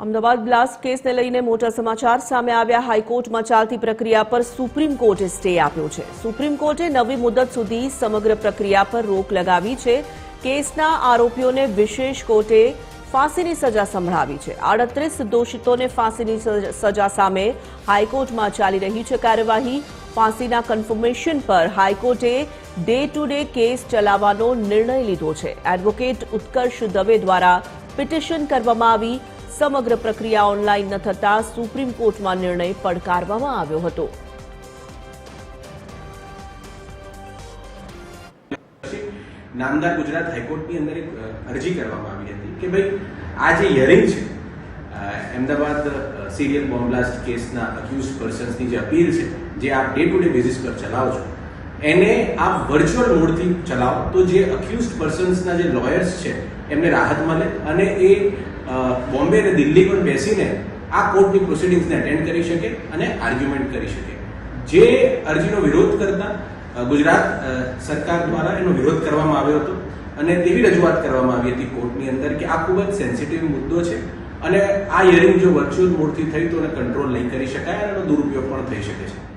Ahmedabad blast કેસને લઈને મોટા સમાચાર સામે આવ્યા. હાઈકોર્ટમાં ચાલતી પ્રક્રિયા પર સુપ્રીમ કોર્ટે સ્ટે આપ્યો છે. સુપ્રીમ કોર્ટે નવી મુદત સુધી સમગ્ર પ્રક્રિયા પર રોક લગાવી છે. કેસના આરોપીઓને વિશેષ કોર્ટે ફાંસીની સજા સંભળાવી છે. આડત્રીસ દોષિતોને ફાંસીની સજ- સામે હાઈકોર્ટમાં ચાલી રહી છે કાર્યવાહી. ફાંસીના કન્ફર્મેશન પર હાઈકોર્ટે ડે ટુ ડે કેસ ચલાવવાનો નિર્ણય લીધો છે. એડવોકેટ ઉત્કર્ષ દવે દ્વારા પિટિશન કરવામાં આવી. સમગ્ર પ્રક્રિયા ઓનલાઈન ન થતાં સુપ્રીમ કોર્ટમાં નિર્ણય પડકારવામાં આવ્યો હતો. નામદાર ગુજરાત હાઈકોર્ટની અંદર એક અરજી કરવામાં આવી હતી કે ભાઈ, આ જે હિયરિંગ છે અમદાવાદ સિરિયલ બોમ્બ બ્લાસ્ટ કેસના અક્યુઝ પર્સન્સની જે અપીલ છે, જે આપ ડે ટુ ડે બેઝિસ પર ચલાવો છો એને આપ વર્ચ્યુઅલ મોડથી ચલાવો. તો જે અક્યુઝડ પર્સન્સના જે લોયર્સ છે, એમને રાહત મળે અને એ બોમ્બે અને દિલ્હી પણ બેસીને આ કોર્ટની પ્રોસિડિંગ્સને અટેન્ડ કરી શકે અને આર્ગ્યુમેન્ટ કરી શકે. જે અરજીનો વિરોધ કરતા ગુજરાત સરકાર દ્વારા એનો વિરોધ કરવામાં આવ્યો હતો અને તેવી રજૂઆત કરવામાં આવી હતી કોર્ટની અંદર કે આ ખૂબ જ સેન્સિટિવ મુદ્દો છે અને આ હિયરિંગ જો વર્ચ્યુઅલ મોડથી થઈ તો એને કંટ્રોલ નહીં કરી શકાય અને એનો દુરુપયોગ પણ થઈ શકે છે.